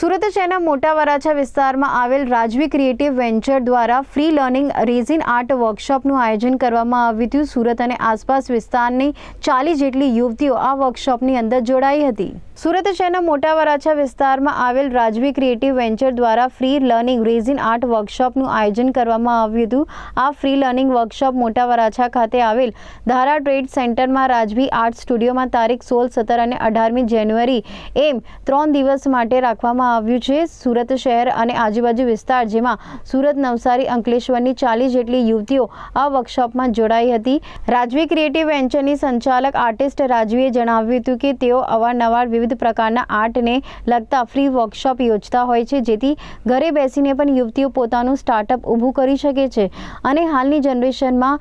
સુરત શહેરના મોટા વરાછા વિસ્તારમાં આવેલ રાજવી ક્રિએટિવ વેન્ચર દ્વારા ફ્રી લર્નિંગ રેઝિન આર્ટ વર્કશોપનું આયોજન કરવામાં આવ્યું હતું. સુરત અને આસપાસ વિસ્તારની ચાલીસ જેટલી યુવતીઓ આ વર્કશોપની અંદર જોડાઈ હતી. સુરત શહેરના મોટા વરાછા વિસ્તારમાં આવેલ રાજવી ક્રિએટિવ વેન્ચર દ્વારા ફ્રી લર્નિંગ રેઝિન આર્ટ વર્કશોપનું આયોજન કરવામાં આવ્યું હતું. આ ફ્રી લર્નિંગ વર્કશોપ મોટા વરાછા ખાતે આવેલ ધારા ટ્રેડ સેન્ટરમાં રાજવી આર્ટ સ્ટુડિયોમાં તારીખ સોળ, સત્તર અને અઢારમી જાન્યુઆરી એમ ત્રણ દિવસ માટે રાખવામાં આવ્યું છે. સુરત શહેર અને આજુબાજુ વિસ્તાર જેમાં સુરત નવસારી, અંકલેશ્વરની ચાલીસ જેટલી યુવતીઓ આ વર્કશોપમાં જોડાઈ હતી. રાજવી ક્રિએટિવ વેન્ચરની સંચાલક આર્ટિસ્ટ રાજવીએ જણાવ્યું હતું કે તેઓ અવારનવાર વિવિધ પ્રકારના આર્ટને લગતા ફ્રી વર્કશોપ યોજતા હોય છે જેથી ઘરે બેસીને પણ યુવતીઓ પોતાનું સ્ટાર્ટઅપ ઊભું કરી શકે છે. અને હાલની જનરેશનમાં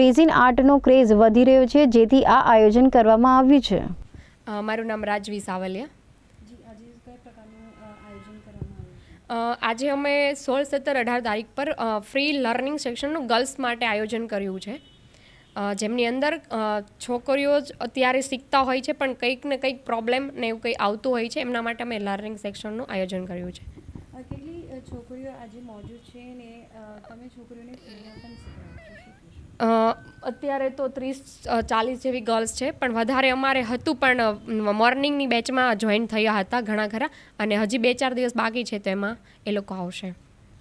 રેઝિન આર્ટનો ક્રેઝ વધી રહ્યો છે જેથી આ આયોજન કરવામાં આવ્યું છે. મારું નામ રાજવી સાવલિયા. આજે અમે સોળ સત્તર અઢાર તારીખ પર ફ્રી લર્નિંગ સેક્શનનું ગર્લ્સ માટે આયોજન કર્યું છે. જેમની અંદર છોકરીઓ જ અત્યારે શીખતા હોય છે પણ કંઈક ને કંઈક પ્રોબ્લેમ ને એવું કંઈ આવતું હોય છે એમના માટે અમે લર્નિંગ સેક્શનનું આયોજન કર્યું છે. કેટલી છોકરીઓ આજે મોજૂદ છે ને તમે છોકરીઓને અત્યારે તો ત્રીસ ચાલીસ જેવી ગર્લ્સ છે પણ વધારે અમારે હતું પણ મોર્નિંગની બેચમાં જોઈન થયા હતા ઘણા ખરા અને હજી બે ચાર દિવસ બાકી છે તેમાં એ લોકો આવશે.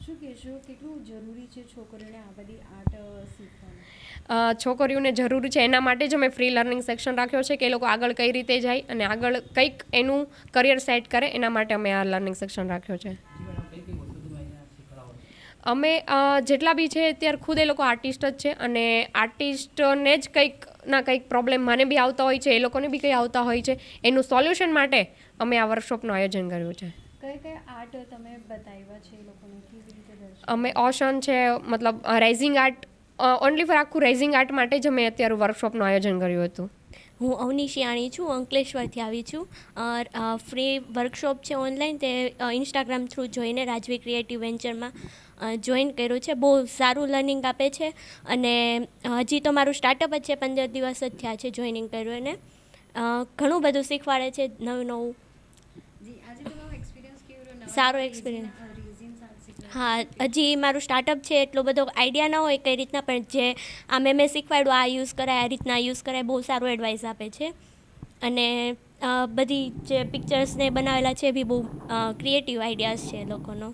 શું કહેશો? કેટલું જરૂરી છે છોકરીઓને આ બધી આર્ટ છોકરીઓને જરૂર છે. એના માટે જ અમે ફ્રી લર્નિંગ સેક્શન રાખ્યો છે કે એ લોકો આગળ કઈ રીતે જાય અને આગળ કંઈક એનું કરિયર સેટ કરે, એના માટે અમે આ લર્નિંગ સેક્શન રાખ્યો છે. અમે જેટલા બી છે અત્યારે ખુદ એ લોકો આર્ટિસ્ટ જ છે અને આર્ટિસ્ટને જ કંઈક ના કંઈક પ્રોબ્લેમ મને બી આવતા હોય છે, એ લોકોને બી કંઈ આવતા હોય છે. એનું સોલ્યુશન માટે અમે આ વર્કશોપનું આયોજન કર્યું છે. કઈ કઈ આર્ટ તમે બતાવ્યા છે એ લોકોને? કેવી રીતે અમે ઓશન છે મતલબ રાઇઝિંગ આર્ટ ઓનલી ફોર આખું રાઇઝિંગ આર્ટ માટે જ અમે અત્યારે વર્કશોપનું આયોજન કર્યું હતું. હું અવનિશિયાણી છું અંકલેશ્વરથી આવી છું. ફ્રી વર્કશોપ છે ઓનલાઈન તે ઇન્સ્ટાગ્રામ થ્રુ જોઈને રાજવી ક્રિએટિવ વેન્ચરમાં જોઈન કર્યું છે. બહુ સારું લર્નિંગ આપે છે અને હજી તો મારું સ્ટાર્ટઅપ જ છે પંદર દિવસ જ થયા છે જોઈનિંગ કર્યું એને. ઘણું બધું શીખવાડે છે નવું નવું જી આજે તમારો એક્સપિરિયન્સ કેવો રહ્યો નવા સારો શીખવા હા, હજી મારું સ્ટાર્ટઅપ છે, એટલો બધો આઈડિયા ના હોય કઈ રીતના, પણ જે આ મેં મેં શીખવાડ્યું આ યુઝ કરાય, આ રીતના યુઝ કરાય, બહુ સારો એડવાઇસ આપે છે. અને બધી જે પિક્ચર્સને બનાવેલા છે, એ બી બહુ ક્રિએટિવ આઈડિયાઝ છે એ લોકોનો.